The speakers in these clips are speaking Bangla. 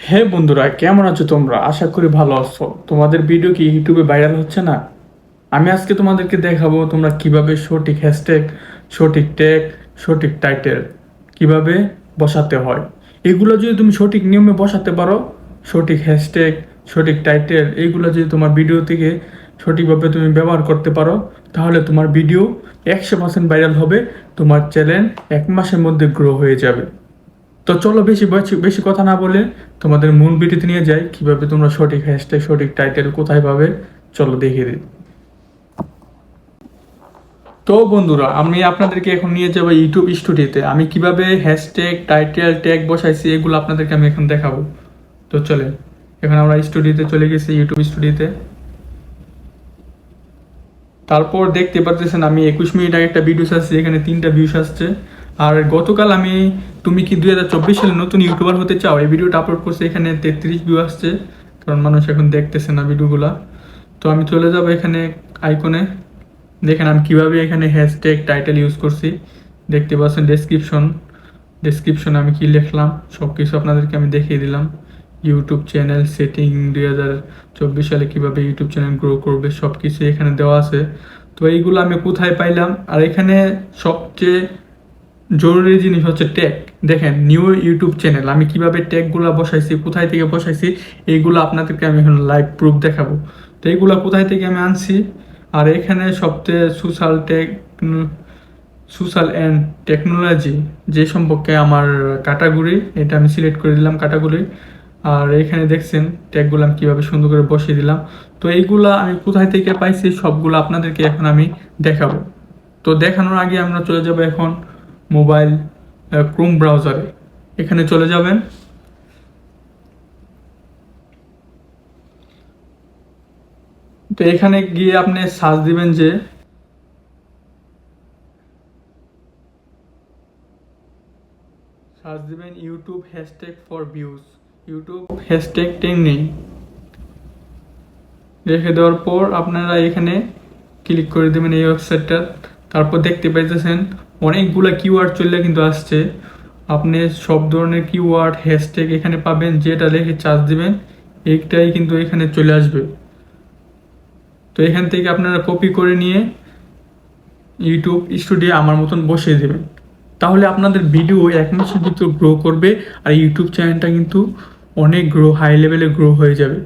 হে বন্ধুরা, কেমন আছো তোমরা? আশা করি ভালো আছো। তোমাদের ভিডিও কি ইউটিউবে ভাইরাল হচ্ছে না? আমি আজকে তোমাদেরকে দেখাবো তোমরা কীভাবে সঠিক হ্যাশট্যাগ সঠিক ট্যাগ সঠিক টাইটেল কীভাবে বসাতে হয়। এগুলো যদি তুমি সঠিক নিয়মে বসাতে পারো, সঠিক হ্যাশট্যাগ সঠিক টাইটেল এইগুলো যদি তোমার ভিডিও থেকে সঠিকভাবে তুমি ব্যবহার করতে পারো, তাহলে তোমার ভিডিও একশো পার্সেন্ট ভাইরাল হবে, তোমার চ্যানেল এক মাসের মধ্যে গ্রো হয়ে যাবে। তো চলো বেশি বেশি- কথা না বলে তোমাদের মূল ভিডিওতে নিয়ে যাই। কীভাবে তোমরা সঠিক হ্যাশট্যাগ সঠিক টাইটেল কোথায় পাবে, চলো দেখিয়ে দিই তো বন্ধুরা, আমি আপনাদেরকে এখন নিয়ে যাব ইউটিউব স্টুডিওতে আমি কীভাবে হ্যাশট্যাগ টাইটেল ট্যাগ বসাইছি, এগুলো আপনাদেরকে আমি এখন দেখাবো। তো চলে এখন আমরা স্টুডিওতে চলে গেছি ইউটিউব স্টুডিওতে তারপর দেখতে পাচ্ছেন আমি একুশ মিনিট আগে একটা ভিডিও আসছে এখানে তিনটা ভিউস আসছে। আর গতকাল আমি, তুমি কি দুই হাজার চব্বিশ সালে নতুন ইউটিউবার হতে চাও? এই ভিডিওটা আপলোড করছে, এখানে তেত্রিশ ভিউ আসছে। কারণ মানুষ এখন দেখতেছে না ভিডিওগুলা। তো আমি চলে যাব এখানে আইকনে দেখেন আমি কীভাবে এখানে হ্যাশট্যাগ টাইটেল ইউজ করছি। দেখতে পাচ্ছেন ডেসক্রিপশন ডেসক্রিপশনে আমি কি লিখলাম? সব কিছু আপনাদেরকে আমি দেখিয়ে দিলাম। ইউটিউব চ্যানেল সেটিং দুই হাজার চব্বিশ সালে কীভাবে ইউটিউব চ্যানেল গ্রো করবে সব কিছু এখানে দেওয়া আছে। তো এইগুলো আমি কোথায় পাইলাম? আর এখানে সবচেয়ে জরুরি জিনিস হচ্ছে ট্যাগ দেখেন নিউ ইউটিউব চ্যানেল আমি কীভাবে ট্যাগগুলো বসাইছি, কোথায় থেকে বসাইছি, এইগুলো আপনাদেরকে আমি এখন লাইভ প্রুফ দেখাবো। তো এইগুলো কোথায় থেকে আমি আনছি? আর এখানে সবচেয়ে social tech social and technology যে সম্পর্কে আমার ক্যাটাগরি এটা আমি সিলেক্ট করে দিলাম ক্যাটাগরি আর এখানে দেখছেন ট্যাগগুলো আমি কীভাবে সুন্দর করে বসিয়ে দিলাম। তো এইগুলা আমি কোথায় থেকে পাইছি, সবগুলো আপনাদেরকে এখন আমি দেখাবো। তো দেখানোর আগে আমরা চলে যাব এখন মোবাইল ক্রোম ব্রাউজারে। এখানে চলে যাবেন। তো এখানে গিয়ে আপনি সার্চ দিবেন যে সার্চ দিবেন YouTube hashtag for views YouTube hashtag trending রেখে দেওয়ার পর আপনারা এখানে ক্লিক করে দেবেন এই ওয়েবসাইটটা তারপর দেখতে পাইতেছেন অনেকগুলা কিওয়ার্ড চললে কিন্তু আসছে। আপনি সব ধরনের কিওয়ার্ড হ্যাশট্যাগ এখানে পাবেন, যেটা লিখে চার্জ দিবেন এইটাই কিন্তু এখানে চলে আসবে। তো এখান থেকে আপনারা কপি করে নিয়ে ইউটিউব স্টুডিও আমার মতন বসিয়ে দেবেন। তাহলে আপনাদের ভিডিও এক মাসের ভিতর গ্রো করবে, আর ইউটিউব চ্যানেলটা কিন্তু অনেক গ্রো হাই লেভেলে গ্রো হয়ে যাবে।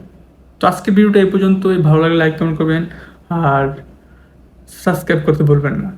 তো আজকে ভিডিওটা এই পর্যন্তই। ভালো লাগলে লাইক কমেন্ট করবেন, আর সাবস্ক্রাইব করতে ভুলবেন না।